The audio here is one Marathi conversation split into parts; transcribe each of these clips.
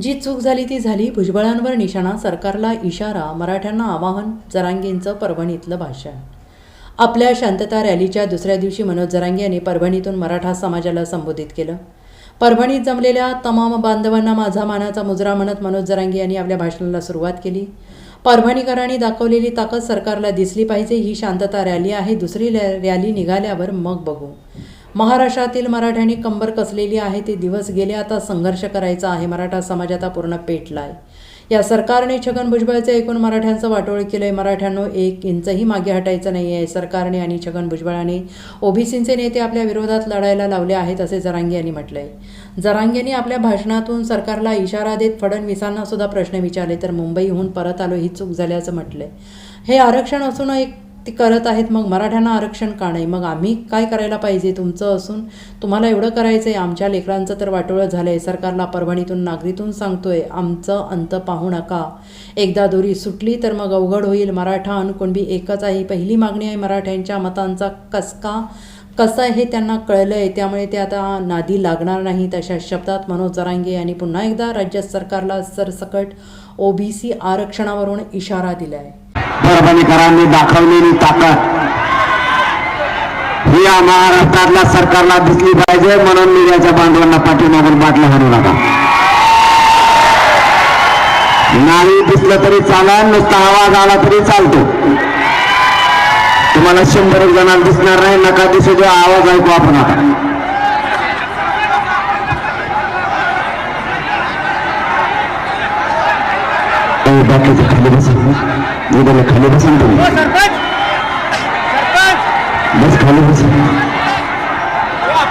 जी चूक झाली ती झाली. भुजबळांवर निशाणा सरकारला इशारा मराठ्यांना आवाहन जरांगेंचं परभणीतलं भाषण. आपल्या शांतता रॅलीच्या दुसऱ्या दिवशी मनोज जरांगे यांनी परभणीतून मराठा समाजाला संबोधित केलं. परभणीत जमलेल्या तमाम बांधवांना माझा मानाचा मुजरा म्हणत मनोज जरांगे यांनी आपल्या भाषणाला सुरुवात केली. परभणीकरांनी दाखवलेली ताकद सरकारला दिसली पाहिजे. ही शांतता रॅली आहे. दुसरी रॅली निघाल्यावर मग बघू. महाराष्ट्रातील मराठ्यांनी कंबर कसलेली आहे ते दिवस गेले आता संघर्ष करायचा आहे. मराठा समाज आता पूर्ण पेटला आहे या सरकारने छगन भुजबळचे एकूण मराठ्यांचं वाटोळ केलं आहे मराठ्यांनो एक इंचही मागे हटायचं नाही आहे सरकारने आणि छगन भुजबळाने ओबीसींचे नेते आपल्या विरोधात लढायला लावले आहेत असे जरांगे यांनी आहे जरांगेंनी आपल्या भाषणातून सरकारला इशारा देत फडणवीसांना सुद्धा प्रश्न विचारले तर मुंबईहून परत आलो ही चूक झाल्याचं म्हटलं आहे हे आरक्षण असून एक ते करत आहेत मग मराठ्यांना आरक्षण का नाही? मग आम्ही काय करायला पाहिजे तुमचं असून? तुम्हाला एवढं करायचं आहे आमच्या लेकरांचं तर वाटोळं झालं आहे सरकारला परभणीतून नागरीतून सांगतोय आमचं अंत पाहू नका. एकदा दोरी सुटली तर मग अवघड होईल. मराठा आणि एकच आहे. पहिली मागणी आहे मराठ्यांच्या मतांचा कसका? कसं आहे हे त्यांना कळलं आहे त्यामुळे ते आता नादी लागणार नाहीत. अशा शब्दात मनोज जरांगे यांनी पुन्हा एकदा राज्य सरकारला सरसकट ओबीसी आरक्षणावरून इशारा दिला आहे परभणीकरांनी दाखवलेली ताकद ही या महाराष्ट्रातल्या सरकारला दिसली पाहिजे म्हणून मीडियाच्या बांधवांना पाठीमागून बाटल्या हाणू नका. नाही दिसलं तरी चालेल नुसता आवाज आला तरी चालतो. तुम्हाला शंभर एक जणांना दिसणार नाही नका दिसू द्या आवाज ऐकू आपण आता. ए, बाकीचे खाली बसा. इकडे खाली बसा ना तुम्ही बस खाली बसा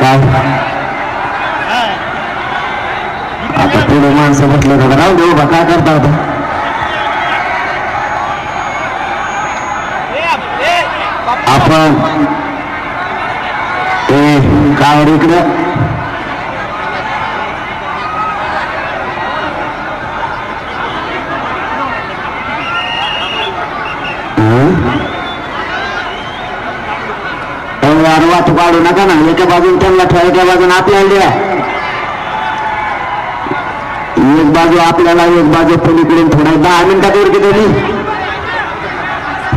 काय? आता पुढे माणसं बसले का राहू देऊ बा काय करता आता? आपण काय रे इकडं. यार काढू नका ना. एका बाजून त्यांना ठेवा एका बाजून आपल्याला द्या. एक बाजू आपल्याला एक बाजू पलीकडून थोडा दहा मिनिटात वरती दिली.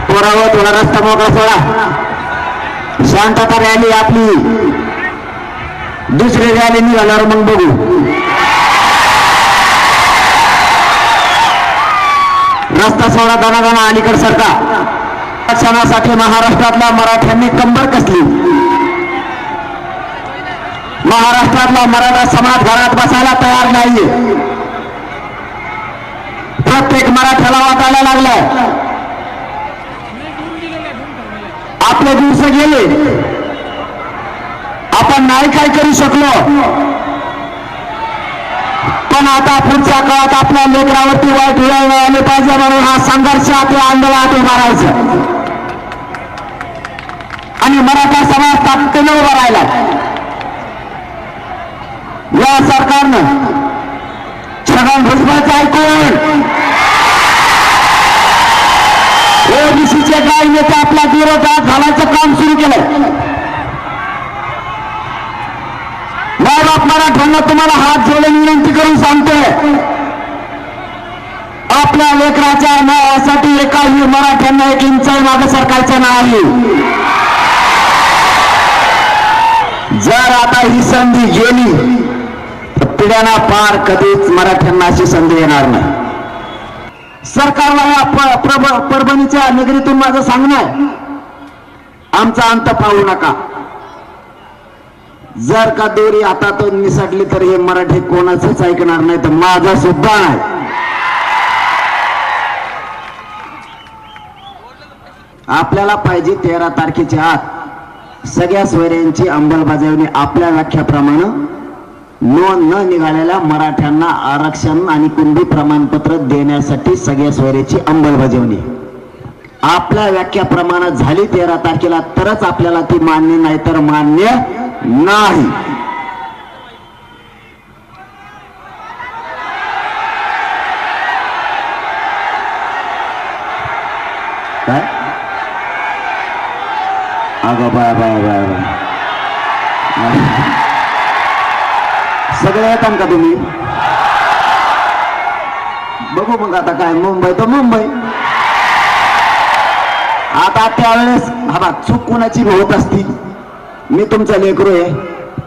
पोरावं थोडा रस्ता मोकळा सोडा. शांतता रॅली आपली. दुसरी रॅली निघाल्यावर मग बघू. रस्ता सोडा दाना अलीकड सरका आरक्षणासाठी महाराष्ट्रातल्या मराठ्यांनी कंबर कसली? महाराष्ट्रातला मराठा समाज घरात बसायला तयार नाहीये. प्रत्येक मराठ्याला वाटायला लागलाय. आपले दिवस गेले. आपण नाही काय करू शकलो? पण आता पुढच्या काळात आपल्या लेकरावरती वाईट वेळ नाही आले पाहिजे म्हणून हा संघर्ष आपल्या आंदोलनात उभारायचं आणि मराठा समाज ताकदीनं उभा राहिला. या सरकारनं छगन भुजबळचं ऐकून ओबीसीचे काही नेते आपल्या विरोधात घालायचं काम सुरू केलं बाप मराठ्यांना तुम्हाला हात जोडून विनंती करून सांगतोय. आपल्या लेकराच्या न्यायासाठी एकाही मराठ्यांना एक इंचाई मागे सरकारचं नाही जर आता ही संधी गेली तर पिढ्यांना पार कधीच मराठ्यांना अशी संधी येणार नाही. सरकारला या प्रभ- परभणीच्या नगरीतून माझं सांगणं आहे. आमचा अंत पाहू नका. जर का दोरी हातातून निसटली तर हे मराठी कोणाचंच ऐकणार नाही तर माझा सुद्धा नाही आपल्याला पाहिजे तेरा तारखेच्या आत सगळ्या स्वैर्यांची अंमलबजावणी आपल्या व्याख्याप्रमाणे. नोंद न निघालेल्या मराठ्यांना आरक्षण आणि कुंभी प्रमाणपत्र देण्यासाठी सगळ्या स्वैर्याची अंमलबजावणी. आपल्या व्याख्याप्रमाणे झाली तेरा तारखेला तरच आपल्याला ती मान्य नाही तर मान्य नाही. काय? अगं बाय बाय बाय बाय. सगळे येतात का तुम्ही? बघू मग आता काय मुंबई तर मुंबई. आता त्यावेळेस हा बा चूक कोणाची होत असती मी तुमचा लेकरू आहे.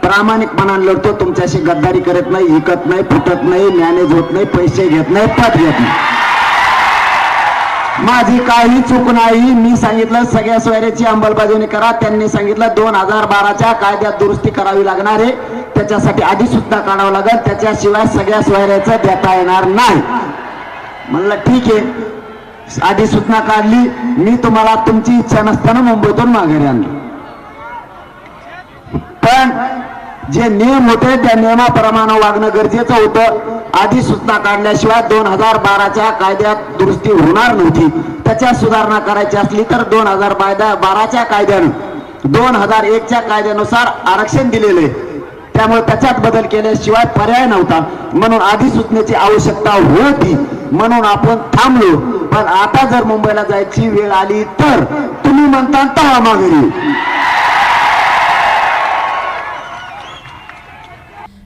प्रामाणिकपणाने लढतो तुमच्याशी गद्दारी करत नाही विकत नाही फुटत नाही मॅनेज होत नाही पैसे घेत नाही पद घेत नाही. माझी काही चूक नाही. मी सांगितलं सगळ्या सोयऱ्याची अंमलबजावणी करा. त्यांनी सांगितलं दोन हजार बाराच्या कायद्यात दुरुस्ती करावी लागणार आहे. त्याच्यासाठी आधी सुद्धा काढावं लागेल. त्याच्याशिवाय सगळ्या सोयऱ्याचं देता येणार नाही. म्हणलं ठीक आहे. अधिसूचना काढली. मी तुम्हाला तुमची इच्छा नसताना मुंबईतून माघारी आणलं पण जे नियम होते त्या नियमाप्रमाणे वागणं गरजेचं होतं. आधी सूचना काढल्याशिवाय दोन हजार बाराच्या कायद्यात दुरुस्ती होणार नव्हती. त्याच्यात सुधारणा करायची असली तर दोन हजार बाराच्या कायद्यानं दोन हजार एकच्या कायद्यानुसार आरक्षण दिलेलं आहे. त्यामुळे त्याच्यात बदल केल्याशिवाय पर्याय नव्हता. म्हणून अधिसूचनेची आवश्यकता होती. म्हणून आपण थांबलो. पण आता जर मुंबईला जायची वेळ आली तर तुम्ही म्हणता तवा माघारी